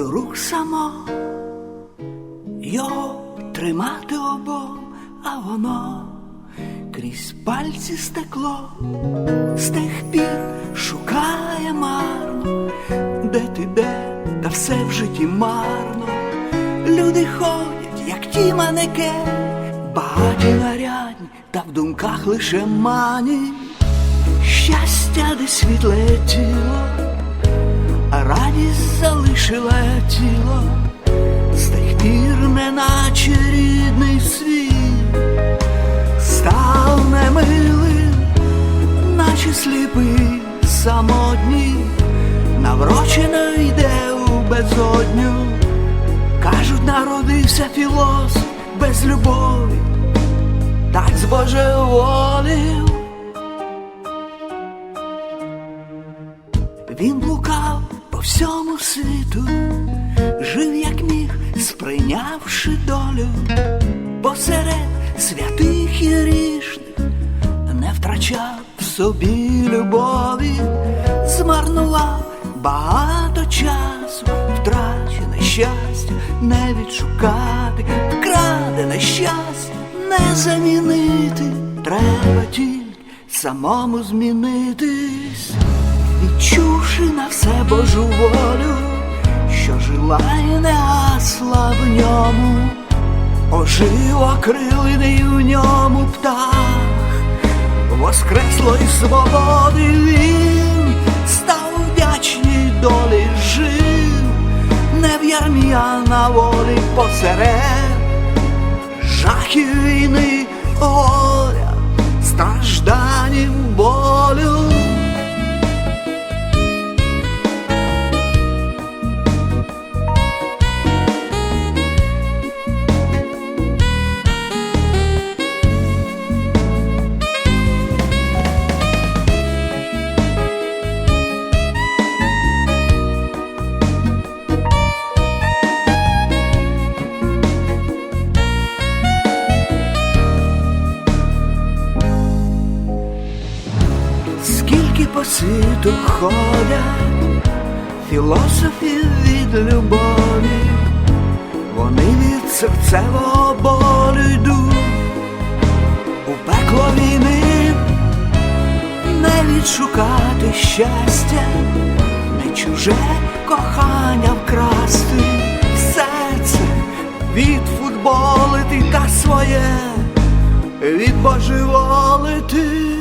до рук само, його тримати обом, а воно крізь пальці стекло, з тих пір шукає марно, де ти де, та все в житті марно. Люди ходять, як ті манеки, багаті нарядні, та в думках лише мані. Щастя, де світле тіло, радість залишила тіло, з тих пір, неначе рідний світ, став немилим, наче сліпий, самотній, наврочено йде у безодню. Кажуть, народився філософ без любові, так збожеволів. Він блукав по всьому світу, жив як міг, сприйнявши долю, посеред святих і грішних, не втрачав в собі любові, змарнував багато часу, втрачене щастя не відшукати, вкрадене щастя не замінити, треба тільки самому змінитись. Відчувши на все Божу волю, що жила і не гасла в ньому, ожив окрилений у ньому птах, воскресло і свободи він. Став вдячній долі жив, не в ярмі, а на волі посеред. Жахів війни, горя, стражданів по світу ходять філософів від любові, вони від серцевого болю йдуть у пекло війни, не відшукати щастя, не чуже кохання вкрасти, все це відфутболити та своє відбожеволити.